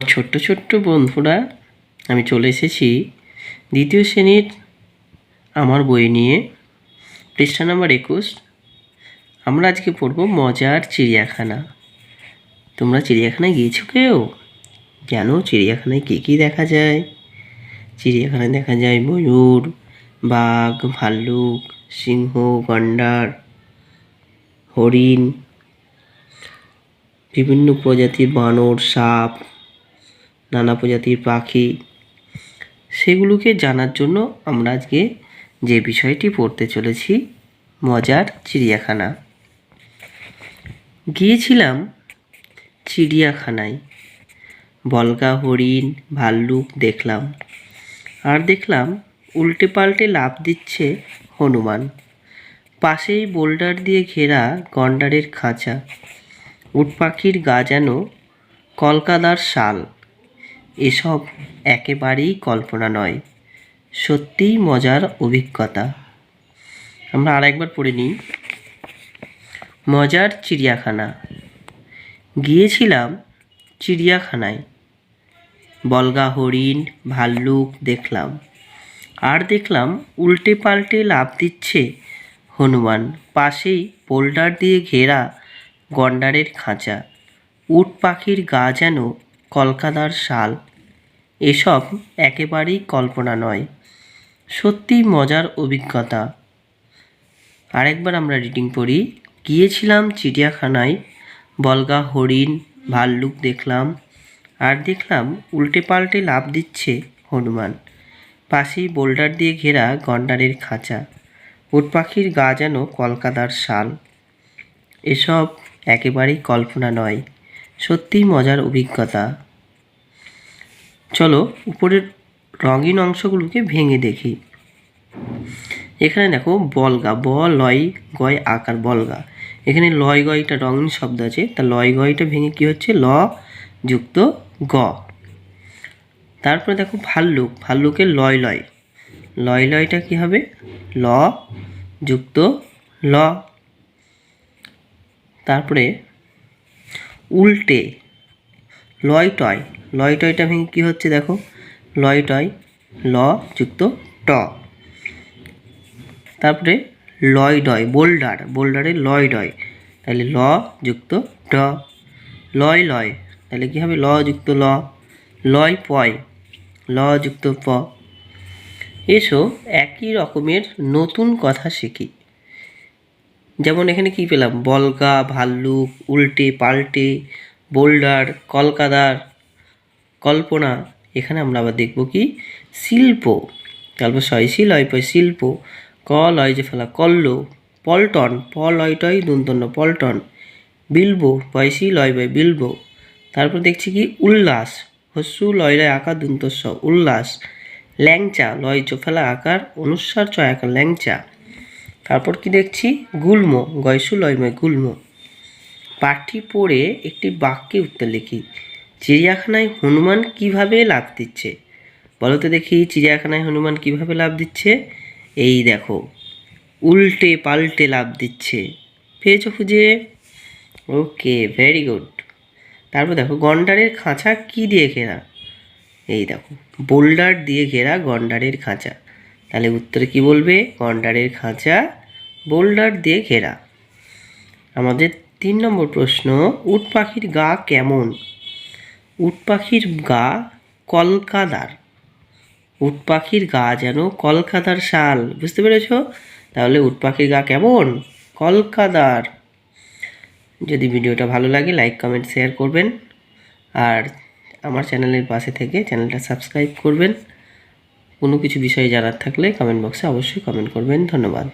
ছোট্ট ছোট্ট বন্ধুরা, আমি চলে এসেছি দ্বিতীয় শ্রেণির আমার বই নিয়ে, পৃষ্ঠা নাম্বার একুশ। আমরা আজকে পড়ব মজার চিড়িয়াখানা। তোমরা চিড়িয়াখানায় গিয়েছো কেউ? জানো চিড়িয়াখানায় কী কী দেখা যায়? চিড়িয়াখানায় দেখা যায় ময়ূর, বাঘ, ভাল্লুক, সিংহ, গন্ডার, হরিণ, বিভিন্ন প্রজাতির বানর, সাপ নানা প্রজাতির পাখি। সেগুলোকে জানার জন্য আমরা আজকে যে বিষয়টি পড়তে চলেছি, মজার চিড়িয়াখানা। গিয়েছিলাম চিড়িয়াখানায়। বলগা, হরিণ, ভাল্লুক দেখলাম। আর দেখলাম উল্টে পাল্টে লাফ দিচ্ছে হনুমান। পাশেই বোল্ডার দিয়ে ঘেরা গন্ডারের খাঁচা। উট পাখির গা যেন কলকাতার শাল। এসব একেবারেই কল্পনা নয়, সত্যিই মজার অভিজ্ঞতা। আমরা আরেকবার পড়ে নিই। মজার চিড়িয়াখানা। গিয়েছিলাম চিড়িয়াখানায়। বলগা হরিণ, ভাল্লুক দেখলাম। আর দেখলাম উল্টে পাল্টে লাফ দিচ্ছে হনুমান। পাশেই বোল্ডার দিয়ে ঘেরা গন্ডারের খাঁচা। উট পাখির গা যেন কলকাতার শাল। এসব একেবারেই কল্পনা নয়, সত্যিই মজার অভিজ্ঞতা। আরেকবার আমরা রিডিং পড়ি। গিয়েছিলাম চিড়িয়াখানায়, বলগা, হরিণ, ভাল্লুক দেখলাম, আর দেখলাম উল্টে পাল্টে লাফ দিচ্ছে হনুমান। পাশেই বোল্ডার দিয়ে ঘেরা গন্ডারের খাঁচা। উট পাখির গা যেন কলকাতার শাল। এসব একেবারেই কল্পনা নয়। সত্যিই মজার অভিজ্ঞতা। চলো, উপরের রঙিন অংশগুলোকে ভেঙে দেখি। এখানে দেখো, বলগা ব লয়, গয়, আকার, বলগা। এখানে লয়, গয়টা রঙিন শব্দ আছে, তা লয়, গয়টা ভেঙে কি হচ্ছে? ল যুক্ত গ। তারপরে দেখো, ভাল্লুক, ভাল্লুকের লয় লয়। লয়, লয়টা কি হবে? ল যুক্ত ল। তারপরে উল্টে। লয় টয় লয় টয়টা ভেঙে কী হচ্ছে দেখো? লয় টয় ল যুক্ত ট। তারপরে লয় ডয় বোল্ডার। বোল্ডারে লয় ডয় তাহলে ল যুক্ত ড লয় লয়। তাহলে কী হবে? ল যুক্ত ল। লয় পয়। ল যুক্ত প। এসো একই রকমের নতুন কথা শিখি। যেমন এখানে কি পেলাম? বলগা, ভাল্লুক, উল্টে, পাল্টে, বোল্ডার, কলকাতার, কল্পনা। এখানে আমরা আবার দেখব কি? শিল্প। তারপর শয়শী লয় পয়, শিল্প। ক, লয় যে ফেলা, কল্ল। পল্টন, প লয়টয় দুন্তন্য, পল্টন। বিলবো পয়সি লয় বয় বিলবো। তারপর দেখছি কি? উল্লাস। হস্যু, লয় লয়, আকার, দুন্তস্ব, উল্লাস। ল্যাংচা, লয় চোফেলা আকার অনুস্বার চয় আকার, ল্যাংচা। তারপর কি দেখছি? গুল্ম গয়সু লয়ময় গুল্ম। পাঠটি পড়ে একটি বাক্যে উত্তর লিখি, চিড়িয়াখানায় হনুমান কীভাবে লাভ দিচ্ছে? বলো তো দেখি, চিড়িয়াখানায় হনুমান কীভাবে লাভ দিচ্ছে? এই দেখো, উল্টে পাল্টে লাভ দিচ্ছে। পেয়েছ খুঁজে? Okay, very good. তারপর দেখো, গন্ডারের খাঁচা কি দিয়ে ঘেরা? এই দেখো, বোল্ডার দিয়ে ঘেরা গন্ডারের খাঁচা। তাহলে উত্তরে কি বলবে? গন্ডারের খাঁচা, বোল্ডার দিয়ে ঘেরা। আমাদের তিন নম্বর প্রশ্ন, উট পাখির গা কেমন? উট পাখির গা কলকাদার উট পাখির গা যেন কলকাতার শাল, বুঝতে পেরেছ? তাহলে উট পাখির গা কেমন? কলকাতার। যদি ভিডিওটা ভালো লাগে লাইক কমেন্ট শেয়ার করবেন। আর আমার চ্যানেলের পাশে থেকে চ্যানেলটা সাবস্ক্রাইব করবেন। কোনো কিছু বিষয়ে জানার থাকলে কমেন্ট বক্সে অবশ্যই কমেন্ট করবেন। ধন্যবাদ।